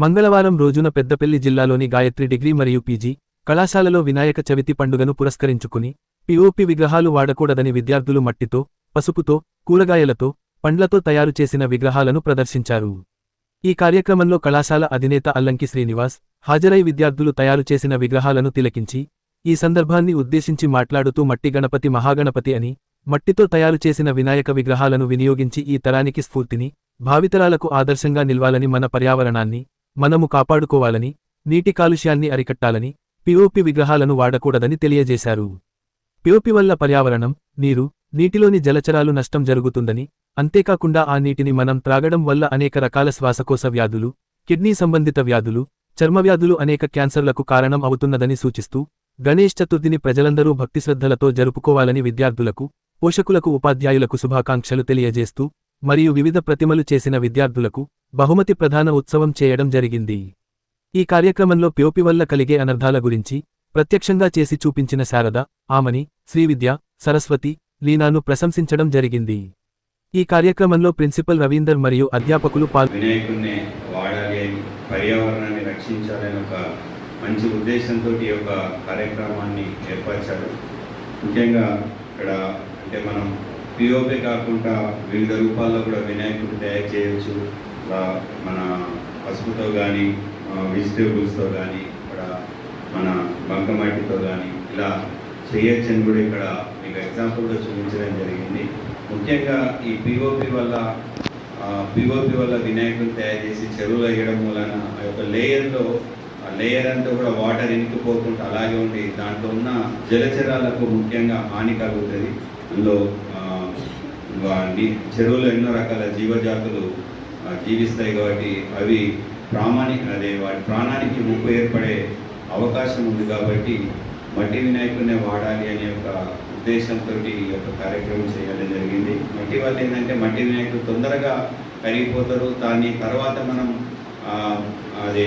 మంగళవారం రోజున పెద్దపల్లి జిల్లాలోని గాయత్రి డిగ్రీ మరియు పీజీ కళాశాలలో వినాయక చవితి పండుగను పురస్కరించుకుని పిఓపి విగ్రహాలు వాడకూడదని విద్యార్థులు మట్టితో పసుపుతో కూరగాయలతో పండ్లతో తయారు చేసిన విగ్రహాలను ప్రదర్శించారు. ఈ కార్యక్రమంలో కళాశాల అధినేత అల్లంకి శ్రీనివాస్ హాజరై విద్యార్థులు తయారు చేసిన విగ్రహాలను తిలకించి ఈ సందర్భాన్ని ఉద్దేశించి మాట్లాడుతూ మట్టి గణపతి మహాగణపతి అని మట్టితో తయారు చేసిన వినాయక విగ్రహాలను వినియోగించి ఈ తరానికి స్ఫూర్తిని భావితరాలకు ఆదర్శంగా నిల్వాలని మన పర్యావరణాన్ని మనము కాపాడుకోవాలని నీటి కాలుష్యాన్ని అరికట్టాలని పిఓపి విగ్రహాలను వాడకూడదని తెలియజేశారు. పిఓపి వల్ల పర్యావరణం నీరు నీటిలోని జలచరాలు నష్టం జరుగుతుందని అంతేకాకుండా ఆ నీటిని మనం త్రాగడం వల్ల అనేక రకాల శ్వాసకోశ వ్యాధులు కిడ్నీ సంబంధిత వ్యాధులు చర్మవ్యాధులు అనేక క్యాన్సర్లకు కారణం అవుతున్నదని సూచిస్తూ గణేష్ చతుర్థిని ప్రజలందరూ భక్తిశ్రద్ధలతో జరుపుకోవాలని విద్యార్థులకు పోషకులకు ఉపాధ్యాయులకు శుభాకాంక్షలు తెలియజేస్తూ మరియు వివిధ ప్రతిమలు చేసిన విద్యార్థులకు బహుమతి ప్రధాన ఉత్సవం చేయడం జరిగింది. ఈ కార్యక్రమంలో ప్యోపి వల్ల కలిగే అనర్థాల గురించి ప్రత్యక్షంగా చేసి చూపించిన శారద ఆమని శ్రీవిద్య సరస్వతి లీనాను ప్రశంసించడం జరిగింది. ఈ కార్యక్రమంలో ప్రిన్సిపల్ రవీందర్ మరియు అధ్యాపకులు వినాయకుడిని వాడాలి పర్యావరణాన్ని రక్షించాలని ఒక మంచి ఉద్దేశంతో ఈ యొక్క కార్యక్రమాన్ని ఏర్పరిచారు. ముఖ్యంగా ఇక్కడ అంటే మనం పిఓపే కాకుండా వివిధ రూపాల్లో కూడా వినాయకుడు తయారు చేయవచ్చు. మన పసుపుతో కానీ వెజిటేబుల్స్తో కానీ ఇక్కడ మన బంకమాటితో కానీ ఇలా చేయొచ్చని కూడా ఇక్కడ మీకు ఎగ్జాంపుల్గా చూపించడం జరిగింది. ముఖ్యంగా ఈ పిఓపి వల్ల పిఓపి వల్ల వినాయకుడు తయారు చేసి చెరువులు వేయడం వలన ఆ యొక్క లేయర్లో ఆ లేయర్ అంతా కూడా వాటర్ ఇంకిపోకుండా అలాగే ఉండి దాంట్లో ఉన్న జలచరాలకు ముఖ్యంగా హాని కలుగుతుంది. అందులో ఆ, వాటి చెరువులో ఎన్నో రకాల జీవజాతులు జీవిస్తాయి కాబట్టి అవి ప్రామాణిక అదే వాటి ప్రాణానికి ముప్పు ఏర్పడే అవకాశం ఉంది కాబట్టి మట్టి వినాయకుడినే వాడాలి అనే ఒక ఉద్దేశంతో ఈ యొక్క కార్యక్రమం చేయడం జరిగింది. మట్టి వల్ల ఏంటంటే మట్టి వినాయకుడు తొందరగా కరిగిపోతారు. దాన్ని తర్వాత మనం అదే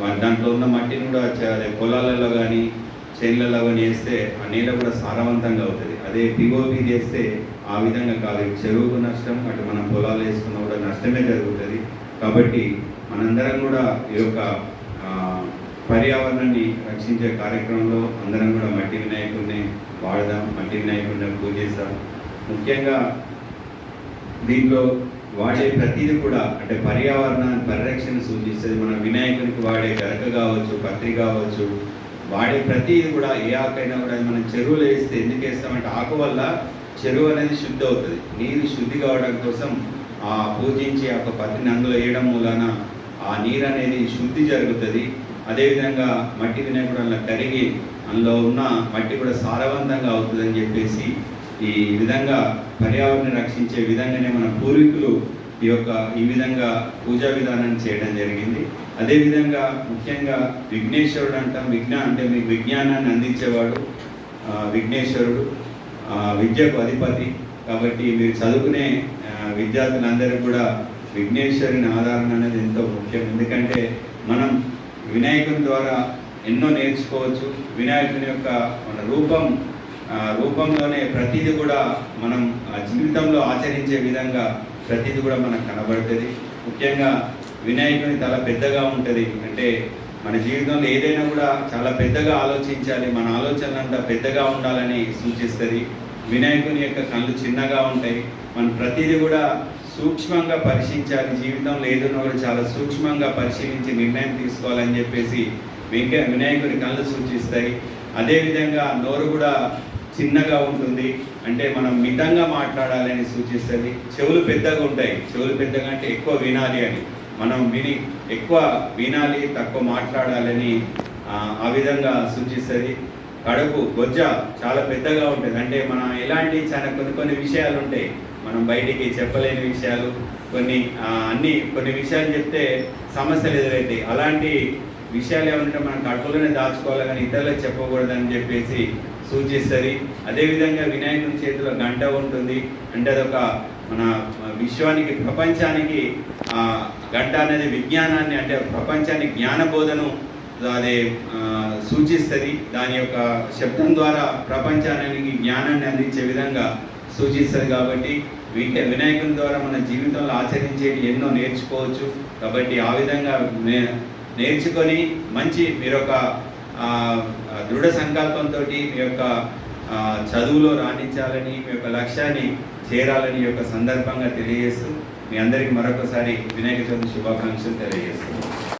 వా- దాంట్లో ఉన్న మట్టిని కూడా అదే పొలాలలో కానీ చేన్లలో కానీ వేస్తే ఆ నీళ్ళ కూడా సారవంతంగా అవుతుంది. అదే పిఓపి చేస్తే ఆ విధంగా కాదు. చెరువుకు నష్టం అటు మనం పొలాలు వేసుకున్నా కూడా నష్టమే జరుగుతుంది. కాబట్టి మనందరం కూడా ఈ యొక్క పర్యావరణాన్ని రక్షించే కార్యక్రమంలో అందరం కూడా మట్టి వినాయకుడిని వాడదాం మట్టి వినాయకుడిని పూజిస్తాం ముఖ్యంగా దీంట్లో వాడే ప్రతిదీ కూడా అంటే పర్యావరణ పరిరక్షణ సూచిస్తుంది. మన వినాయకునికి వాడే గరక కావచ్చు పత్రి కావచ్చు వాడే ప్రతిదీ కూడా ఏ ఆకైనా కూడా మనం చెరువులు వేస్తే ఎందుకు వేస్తామంటే ఆకు వల్ల చెరువు అనేది శుద్ధి అవుతుంది. నీరు శుద్ధి కావడం కోసం ఆ పూజించి ఆ యొక్క అందులో వేయడం మూలాన ఆ నీరు అనేది శుద్ధి జరుగుతుంది. అదేవిధంగా మట్టి వినాయకుడు అలా కరిగి అందులో ఉన్న మట్టి కూడా సారవంతంగా అవుతుందని చెప్పేసి ఈ విధంగా పర్యావరణాన్ని రక్షించే విధంగానే మన పూర్వీకులు ఈ యొక్క ఈ విధంగా పూజా విధానాన్ని చేయడం జరిగింది. అదేవిధంగా ముఖ్యంగా విఘ్నేశ్వరుడు అంటాం. విజ్ఞా అంటే మీకు విజ్ఞానాన్ని అందించేవాడు విఘ్నేశ్వరుడు. విద్యకు అధిపతి. కాబట్టి మీరు చదువుకునే ఆ, విద్యార్థులందరికీ కూడా విఘ్నేశ్వరుని ఆధారణ అనేది ఎంతో ముఖ్యం. ఎందుకంటే మనం వినాయకుని ద్వారా ఎన్నో నేర్చుకోవచ్చు. వినాయకుని యొక్క మన రూపం రూపంలోనే ప్రతిదీ కూడా మనం ఆ జీవితంలో ఆచరించే విధంగా ప్రతిదీ కూడా మనకు కనబడుతుంది. ముఖ్యంగా వినాయకుని తల పెద్దగా ఉంటుంది. అంటే మన జీవితంలో ఏదైనా కూడా చాలా పెద్దగా ఆలోచించాలి మన ఆలోచనలంతా పెద్దగా ఉండాలని సూచిస్తుంది. వినాయకుని యొక్క కళ్ళు చిన్నగా ఉంటాయి. మనం ప్రతిదీ కూడా సూక్ష్మంగా పరిశీలించాలి. జీవితంలో ఏదైనా కూడా చాలా సూక్ష్మంగా పరిశీలించి నిర్ణయం తీసుకోవాలని చెప్పేసి వెంక వినాయకుని కళ్ళు సూచిస్తాయి. అదేవిధంగా నోరు కూడా చిన్నగా ఉంటుంది. అంటే మనం మితంగా మాట్లాడాలని సూచిస్తుంది. చెవులు పెద్దగా ఉంటాయి. చెవులు పెద్దగా అంటే ఎక్కువ వినాలి అని. మనం విని ఎక్కువ వినాలి తక్కువ మాట్లాడాలని ఆ, విధంగా సూచిస్తుంది. కడుపు గొజ్జ చాలా పెద్దగా ఉంటుంది. అంటే మనం ఎలాంటి చాలా కొన్ని కొన్ని విషయాలు ఉంటాయి. మనం బయటికి చెప్పలేని విషయాలు కొన్ని అన్ని కొన్ని విషయాలు చెప్తే సమస్యలు ఎదురవుతాయి అలాంటి విషయాలు ఏమంటే మనం కడుపులోనే దాచుకోవాలి కానీ ఇతరులకు చెప్పకూడదని చెప్పేసి సూచిస్తుంది. అదేవిధంగా వినాయకుని చేతిలో గంట ఉంటుంది. అంటే అదొక మన విశ్వానికి ప్రపంచానికి గడ్డ అనేది విజ్ఞానాన్ని అంటే ప్రపంచానికి జ్ఞానబోధను అది సూచిస్తుంది. దాని యొక్క శబ్దం ద్వారా ప్రపంచానికి జ్ఞానాన్ని అందించే విధంగా సూచిస్తుంది కాబట్టి వినాయకుని ద్వారా మన జీవితంలో ఆచరించేవి ఎన్నో నేర్చుకోవచ్చు. కాబట్టి ఆ విధంగా నేర్చుకొని మంచి మీరు ఒక దృఢ సంకల్పంతో మీ యొక్క చదువులో రాణించాలని మీ యొక్క లక్ష్యాన్ని చేరాలని యొక్క సందర్భంగా తెలియజేస్తూ మీ అందరికీ మరొకసారి వినాయక చవితి శుభాకాంక్షలు తెలియజేస్తున్నాను